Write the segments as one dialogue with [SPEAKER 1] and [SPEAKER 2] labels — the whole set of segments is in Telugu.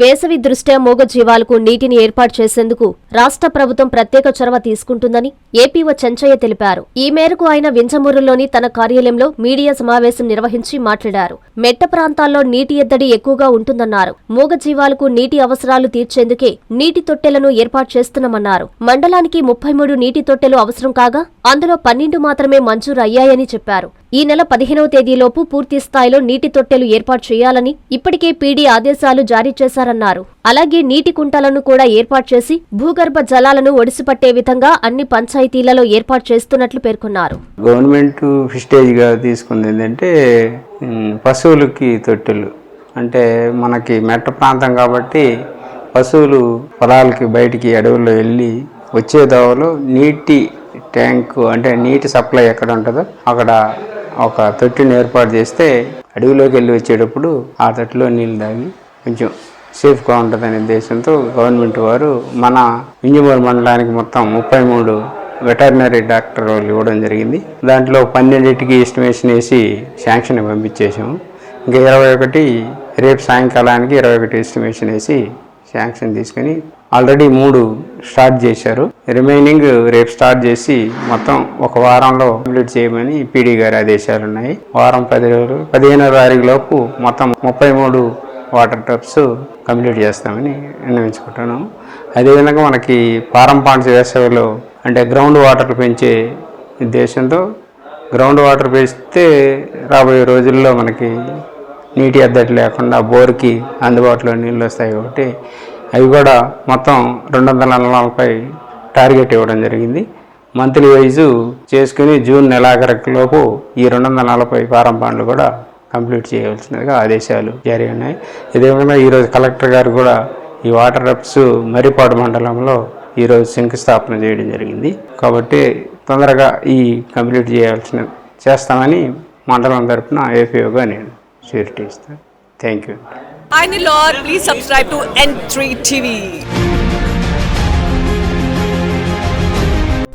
[SPEAKER 1] వేసవి దృష్ట్యా మూగజీవాలకు నీటిని ఏర్పాటు చేసేందుకు రాష్ట్ర ప్రభుత్వం ప్రత్యేక చొరవ తీసుకుంటుందని ఏపీఓ చెంచయ్య తెలిపారు. ఈ మేరకు ఆయన వింజమూరులోని తన కార్యాలయంలో మీడియా సమావేశం నిర్వహించి మాట్లాడారు. మెట్ట ప్రాంతాల్లో నీటి ఎద్దడి ఎక్కువగా ఉంటుందన్నారు. మూగజీవాలకు నీటి అవసరాలు తీర్చేందుకే నీటి తొట్టెలను ఏర్పాటు చేస్తున్నామన్నారు. మండలానికి ముప్పై మూడు నీటి తొట్టెలు అవసరం కాగా అందులో పన్నెండు మాత్రమే మంజూరు అయ్యాయని చెప్పారు. ఈ నెల పదిహేనవ తేదీలోపు పూర్తి స్థాయిలో నీటి తొట్టెలు ఏర్పాటు చేయాలని ఇప్పటికే పీడీ ఆదేశాలు జారీ చేశారన్నారు. అలాగే నీటి కుంటలను కూడా ఏర్పాటు చేసి భూగర్భ జలాలను ఒడిసిపట్టే విధంగా అన్ని పంచాయతీలలో ఏర్పాటు చేస్తున్నట్లు పేర్కొన్నారు.
[SPEAKER 2] గవర్నమెంట్ ఫిస్టేజ్గా తీసుకుంది ఏంటంటే పశువులకి తొట్టెలు. అంటే మనకి మెట్ట ప్రాంతం కాబట్టి పశువులు పొలాలకి బయటికి అడవుల్లో వెళ్ళి వచ్చే దోవలో నీటి ట్యాంకు అంటే నీటి సప్లై ఎక్కడ ఉంటుందో అక్కడ ఒక తొట్టిని ఏర్పాటు చేస్తే అడవిలోకి వెళ్ళి వచ్చేటప్పుడు ఆ తొట్టిలో నీళ్ళు తాగి కొంచెం సేఫ్గా ఉంటుందనే ఉద్దేశంతో గవర్నమెంట్ వారు మన ఇంజమూరు మండలానికి మొత్తం ముప్పై మూడు వెటర్నరీ డాక్టర్ వాళ్ళు ఇవ్వడం జరిగింది. దాంట్లో పన్నెండింటికి ఎస్టిమేషన్ వేసి శాంక్షన్ పంపించేసాము ఇంకా ఇరవై ఒకటి రేపు సాయంకాలానికి ఇరవై ఒకటి ఎస్టిమేషన్ వేసి శాంక్షన్ తీసుకొని ఆల్రెడీ మూడు స్టార్ట్ చేశారు. రిమైనింగ్ రేపు స్టార్ట్ చేసి మొత్తం ఒక వారంలో కంప్లీట్ చేయమని పీడీ గారి ఆదేశాలు ఉన్నాయి. వారం పది రోజులు పదిహేనో తారీఖు లోపు మొత్తం ముప్పై మూడు వాటర్ ట్రప్స్ కంప్లీట్ చేస్తామని నిర్ణయించుకుంటున్నాము అదేవిధంగా మనకి పారం పాండ్స్ వేసవిలో అంటే గ్రౌండ్ వాటర్ పెంచే ఉద్దేశంతో గ్రౌండ్ వాటర్ పెంచితే రాబోయే రోజుల్లో మనకి నీటి ఎద్దడి లేకుండా బోర్కి అందుబాటులో నీళ్ళు వస్తాయి కాబట్టి అవి కూడా మొత్తం రెండు వందల నలభై టార్గెట్ ఇవ్వడం జరిగింది. మంత్లీ వైజు చేసుకుని జూన్ నెలాఖరులోపు ఈ రెండు వందల నలభై ఫారం పాండ్లు కూడా కంప్లీట్ చేయవలసినదిగా ఆదేశాలు జారీ ఉన్నాయి. ఇదేవిధంగా ఈరోజు కలెక్టర్ గారు కూడా ఈ వాటర్ రప్స్ మరిపాడు మండలంలో ఈరోజు శంకుస్థాపన చేయడం జరిగింది. కాబట్టి తొందరగా ఈ కంప్లీట్ చేయాల్సిన చేస్తామని మండలం తరపున ఏపీఓగా నేను షూరిటీ ఇస్తాను Thank you.
[SPEAKER 3] I'm Lord. Please subscribe to N3 TV.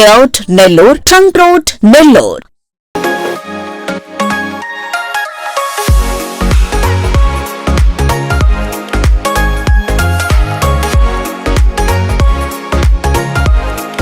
[SPEAKER 4] layout Nellore trunk road Nellore